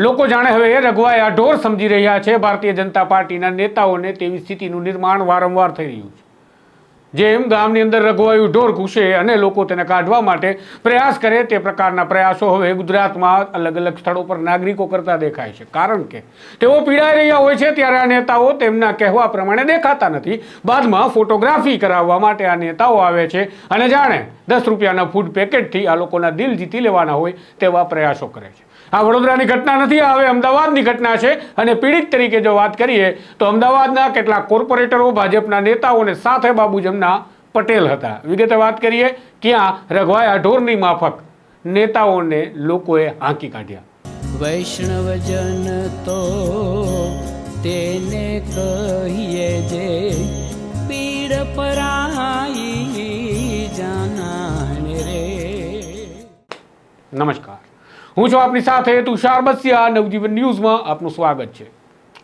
લોકો જાણે હવે રઘવાયા ઢોર સમજી રહ્યા છે. ભારતીય જનતા પાર્ટીના નેતાઓને તેવી સ્થિતિનું નિર્માણ વારંવાર થઈ રહ્યું છે. જેમ ગામની અંદર રઘવાયું ઢોર ઘૂસે અને લોકો તેને કાઢવા માટે પ્રયાસ કરે તે પ્રકારના પ્રયાસો હવે ગુજરાતમાં અલગ અલગ સ્થળો પર નાગરિકો કરતા દેખાય છે. કારણ કે તેઓ પીડાઈ રહ્યા હોય છે ત્યારે આ નેતાઓ તેમના કહેવા પ્રમાણે દેખાતા નથી. બાદમાં ફોટોગ્રાફી કરાવવા માટે આ નેતાઓ આવે છે અને જાણે દસ રૂપિયાના ફૂડ પેકેટથી આ લોકોના દિલ જીતી લેવાના હોય તેવા પ્રયાસો કરે છે. આ વડોદરાની ઘટના નથી આ હવે અમદાવાદની ઘટના છે. અને પીડિત તરીકે જો વાત કરીએ તો અમદાવાદના કેટલાક કોર્પોરેટરો ભાજપના નેતાઓને સાથે બાબુ જમના પટેલ હતા. વિગતે વાત કરીએ ક્યાં રઘવાયા ઢોરની માફક નેતાઓને લોકોએ હાંકી કાઢ્યા. વૈષ્ણવજન તો તેને કહીએ જે પીડ પરાઈ જાનાને રે. નમસ્કાર. હું છું આપની સાથે તુષાર બસિયા, નવજીવન ન્યૂઝમાં આપનું સ્વાગત છે.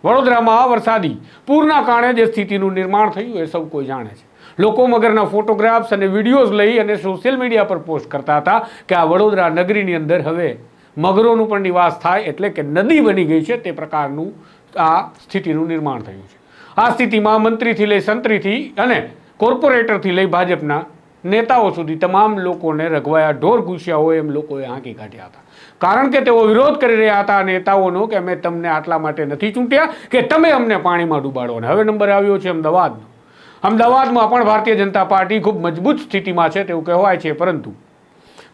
વડોદરામાં વરસાદી પૂરના કારણે જે સ્થિતિનું નિર્માણ થયું એ સૌ કોઈ જાણે છે. લોકો મગરના ફોટોગ્રાફ્સ અને વિડીયોઝ લઈ અને સોશિયલ મીડિયા પર પોસ્ટ કરતા હતા કે આ વડોદરા નગરીની અંદર હવે મગરોનું પણ નિવાસ થાય એટલે કે નદી બની ગઈ છે તે પ્રકારનું આ સ્થિતિનું નિર્માણ થયું છે. આ સ્થિતિમાં મંત્રીથી લઈ સંત્રીથી અને કોર્પોરેટરથી લઈ ભાજપના નેતાઓ સુધી તમામ લોકોને રઘવાયા ઢોર ઘૂસ્યા હોય એમ લોકોએ હાંકી કાઢ્યા હતા. કારણ કે તેઓ વિરોધ કરી રહ્યા હતા નેતાઓનો કે અમે તમને આટલા માટે નથી ચૂંટ્યા કે તમે અમને પાણીમાં ડૂબાડો. અને હવે નંબર આવ્યો છે અમદાવાદનો. અમદાવાદમાં પણ ભારતીય જનતા પાર્ટી ખૂબ મજબૂત સ્થિતિમાં છે તેવું કહેવાય છે, પરંતુ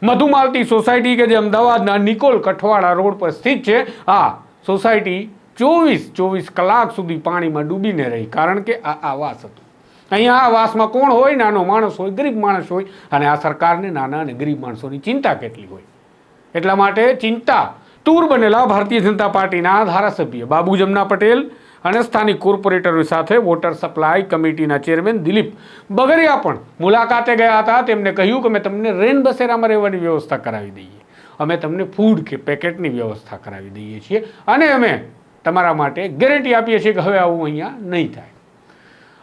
મધુમાલતી સોસાયટી કે જે અમદાવાદના નિકોલ કઠવાડા રોડ પર સ્થિત છે, આ સોસાયટી ચોવીસ ચોવીસ કલાક સુધી પાણીમાં ડૂબીને રહી. કારણ કે આ આવાસ હતું. અહીંયા આ આવાસમાં કોણ હોય? નાનો માણસ હોય, ગરીબ માણસ હોય. અને આ સરકારને નાના અને ગરીબ માણસોની ચિંતા કેટલી હોય? એટલા માટે ચિંતા. તૂર બનેલા ભારતીય જનતા પાર્ટીના ધારાસભ્ય બાબુ જમના પટેલ અને સ્થાનિક કોર્પોરેટરો સાથે વોટર સપ્લાય કમિટીના ચેરમેન દિલીપ બગરિયા પણ મુલાકાતે ગયા હતા. તેમને કહ્યું કે અમે તમને રેન બસેરામાં રહેવાની વ્યવસ્થા કરાવી દઈએ. અમે તમને ફૂડ કે પેકેટની વ્યવસ્થા કરાવી દઈએ છીએ. અને અમે તમારા માટે ગેરંટી આપીએ છીએ કે હવે આવું અહીંયા નહીં થાય.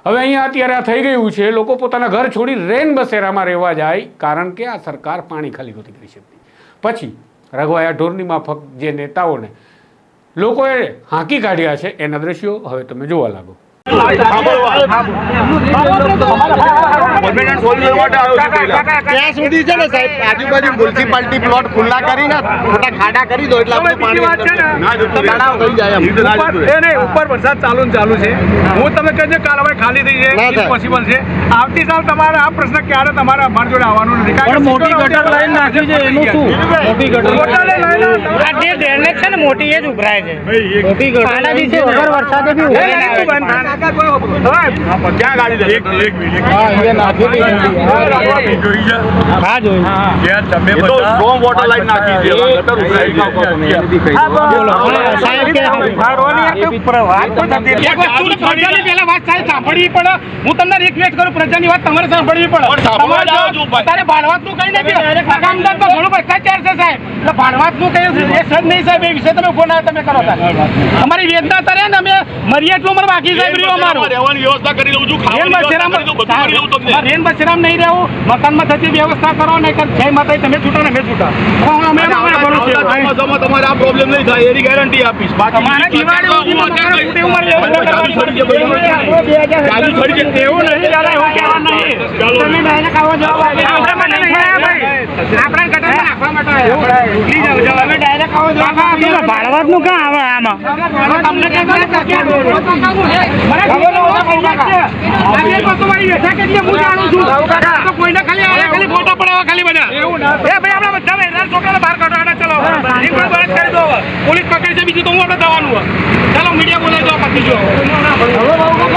હવે અહીંયા અત્યારે આ થઈ ગયું છે, લોકો પોતાના ઘર છોડી રેન બસેરામાં રહેવા જાય, કારણ કે આ સરકાર પાણી ખાલી નહોતી કરી શકતી. પછી રઘવાયા ઢોરની માફક જે નેતાઓને લોકોએ હાંકી કાઢ્યા છે, એના દ્રશ્યો હવે તમે જોવા લાગો. ત્યાં સુધી છે ને સાહેબ આજુબાજુ મ્યુનિસિપાલિટી પ્લોટ ખુલ્લા કરીને મોટા ખાડા કરી દો એટલે આપણે પાણી તળાવ થઈ જાય ઉપર એ નહીં, ઉપર વરસાદ ચાલુ ને ચાલુ છે. હું તમને કહે છે કાલ હવે ખાલી થઈ જાય પોસિબલ છે. આવતી સાલ તમારે આ પ્રશ્ન ક્યારે તમારે અમારી જોડે આવવાનું નથી? કારણ મોટી ગટર લાઈન નાખી છે એનું શું? મોટી ગટર. ગટર લાઈન. આ જે ડ્રેનેજ છે ને મોટી એ જ ઉભરાય છે. મોટી ગટર આના દિવસે વગર વરસાદે બી તું હા સાહેબ તું સાહેબ તમને રિક્વેસ્ટ કરું પ્રજાની વાત તમારે સાંભળવી પડે તારે અત્યારે ભાણવાતનું કઈ નથી કામદારમાં ઘણું ભ્રષ્ટાચાર છે સાહેબ એટલે ભાણવાતનું કઈ એ સજ નહીં સાહેબ એ વિશે તમે ફોન તમે કરો તાર અમારી વેદના તારે ને અમે મરીએ એટલું અમારે બાકી સાહેબ રહ્યું અમારું. રેન બસેરામ રેન બસેરામ નહીં રહેવું. મકાનમાં થતી વ્યવસ્થા કરો ને જય માતા તમે છૂટો ને અમે છૂટા. છે. તમારે આ પ્રોબ્લેમ નહીં થાય એની ગેરંટી આપીશ. આવે આમાં. પોલીસ પકડી છે બીજું તો હું આપણે જવાનું ચાલો મીડિયા બોલાવી દો પતી જો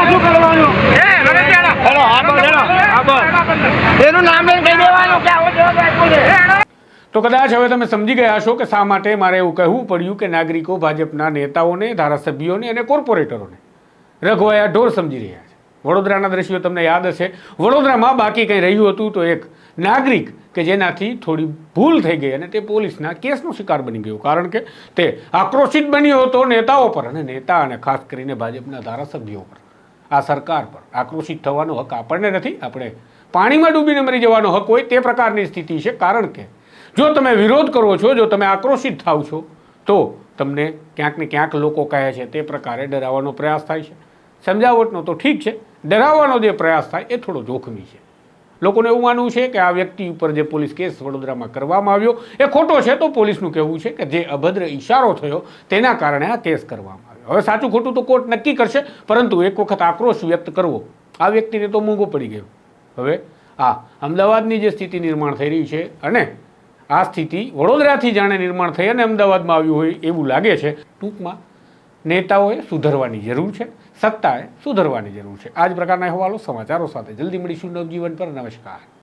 શું કરવાનું? એ રમેશ બેડા. હેલો, આગળ, હેલો, આગળ. એનું નામ લઈને દેવાનું કે આવો જવાબ તો કદાચ હવે તમે સમજી ગયા છો કે શા માટે મારે એવું કહેવું પડ્યું કે નાગરિકો ભાજપના નેતાઓને ધારાસભ્યોને અને કોર્પોરેટરોને. રઘવાયા ઢોર સમજી રહ્યા છે. વડોદરાના દ્રશ્યો તમને યાદ હશે. વડોદરામાં બાકી કંઈ રહ્યું હતું તો એક નાગરિક કે જેનાથી થોડી ભૂલ થઈ ગઈ અને તે પોલીસના કેસનો શિકાર બની ગયો. કારણ કે તે આક્રોશિત બન્યો હતો નેતાઓ પર અને નેતા અને ખાસ કરીને ભાજપના ધારાસભ્યો પર. આ સરકાર પર આક્રોશિત થવાનો હક આપણને નથી. આપણે પાણીમાં ડૂબીને મરી જવાનો હક હોય તે પ્રકારની સ્થિતિ છે. કારણ કે જો તમે વિરોધ કરો છો, જો તમે આક્રોશિત થાવ છો, તો તમને ક્યાંક ને ક્યાંક લોકો કહે છે તે પ્રકારે ડરાવવાનો પ્રયાસ થાય છે. સમજાવટનો તો ઠીક છે. ડરાવવાનો જે પ્રયાસ થાય એ થોડો જોખમી છે. લોકોને એવું માનવું છે કે આ વ્યક્તિ ઉપર જે પોલીસ કેસ વડોદરામાં કરવામાં આવ્યો, એ ખોટો છે તો પોલીસનું કહેવું છે કે જે અભદ્ર ઈશારો થયો તેના કારણે આ કેસ કરવામાં આવ્યો. હવે સાચું ખોટું તો કોર્ટ નક્કી કરશે, પરંતુ એક વખત આક્રોશ વ્યક્ત કરવો, આ વ્યક્તિને તો મોંઘો પડી ગયો. હવે આ અમદાવાદની જે સ્થિતિ નિર્માણ થઈ રહી છે અને આ સ્થિતિ વડોદરાથી જાણે નિર્માણ થઈ અને અમદાવાદમાં આવ્યું હોય એવું લાગે છે, ટૂંકમાં નેતાઓએ સુધરવાની જરૂર છે. સત્તાએ સુધરવાની જરૂર છે. આ જ પ્રકારના અહેવાલો સમાચારો સાથે. જલ્દી મળીશું નવજીવન પર. નમસ્કાર.